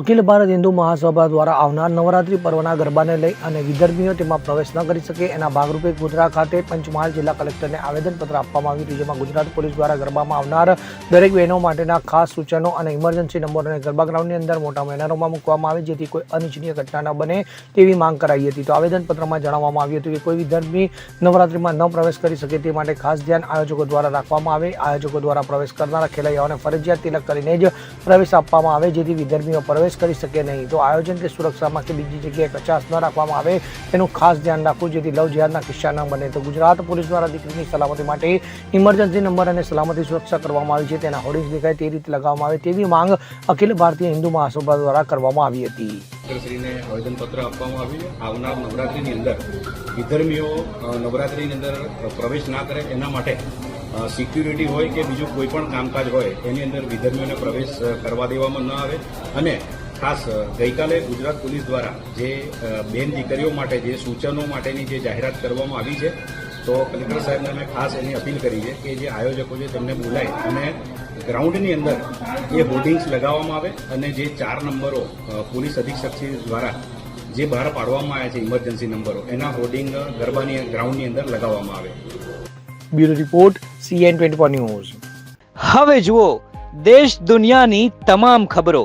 અખિલ ભારત હિન્દુ મહાસભા દ્વારા આવનાર નવરાત્રિ પર્વના ગરબાને લઈ અને વિદર્ભીઓ તેમાં પ્રવેશ ન કરી શકે એના ભાગરૂપે ગોધરા ખાતે પંચમહાલ જિલ્લા કલેક્ટરને આવેદનપત્ર આપવામાં આવ્યું હતું, જેમાં ગુજરાત પોલીસ દ્વારા ગરબામાં આવનાર દરેક બહેનો માટેના ખાસ સૂચનો અને ઇમરજન્સી નંબર અને ગરબા ગ્રાઉન્ડની અંદર મોટા બેનરોમાં મૂકવામાં આવે, જેથી કોઈ અનિચ્છનીય ઘટના ન બને તેવી માંગ કરાઈ હતી. તો આવેદનપત્રમાં જણાવવામાં આવ્યું હતું કે કોઈ વિદર્ભી નવરાત્રીમાં ન પ્રવેશ કરી શકે તે માટે ખાસ ધ્યાન આયોજકો દ્વારા રાખવામાં આવે. આયોજકો દ્વારા પ્રવેશ કરનારા ખેલૈયાઓને ફરજિયાત તિલક કરીને જ પ્રવેશ આપવામાં આવે, જેથી વિદર્ભીઓ પ્રવેશ કરી શકે નહીં. તો આયોજન કે સુરક્ષામાં કે બીજી જગ્યાએ કચાશ ન રાખવામાં આવે, તેનું ખાસ ધ્યાન રાખવું, જેથી લવ જિહાદના કિસ્સા ન બને. તો ગુજરાત પોલીસ દ્વારા દીકરીની સલામતી માટે ઇમરજન્સી નંબર અને સલામતી સુરક્ષા કરવામાં આવી છે. તેના હોર્ડિંગ્સ દેખાય તે રીતે લગાવવામાં આવે તેવી માંગ અખિલ ભારતીય હિન્દુ મહાસભા દ્વારા કરવામાં આવી હતી. કલેક્ટરશ્રીને આવેદનપત્ર આપવામાં આવ્યું આવનાર નવરાત્રિની અંદર વિધર્મીઓ નવરાત્રિની અંદર પ્રવેશ ના કરે એના માટે સિક્યુરિટી હોય કે બીજું કોઈ પણ કામકાજ હોય, એની અંદર વિધર્મીઓને પ્રવેશ કરવા દેવામાં ન આવે. અને ખાસ ગઈકાલે ગુજરાત પોલીસ દ્વારા જે બેન દીકરીઓ માટે જે સૂચનો માટેની જે જાહેરાત કરવામાં આવી છે તો કલેક્ટર સાહેબને અમે ખાસ એની અપીલ કરી છે કે જે આયોજકો છે તેમને બોલાય અને ગ્રાઉન્ડની અંદર એ હોર્ડિંગ્સ લગાવવામાં આવે અને જે ચાર નંબરો પોલીસ અધિક્ષકશ્રી દ્વારા જે બહાર પાડવામાં આવ્યા છે ઇમરજન્સી નંબરો એના હોર્ડિંગ ગરબાની ગ્રાઉન્ડની અંદર લગાવવામાં આવે. Bureau report CN twenty news. હવે જુઓ દેશ દુનિયાની તમામ ખબરો.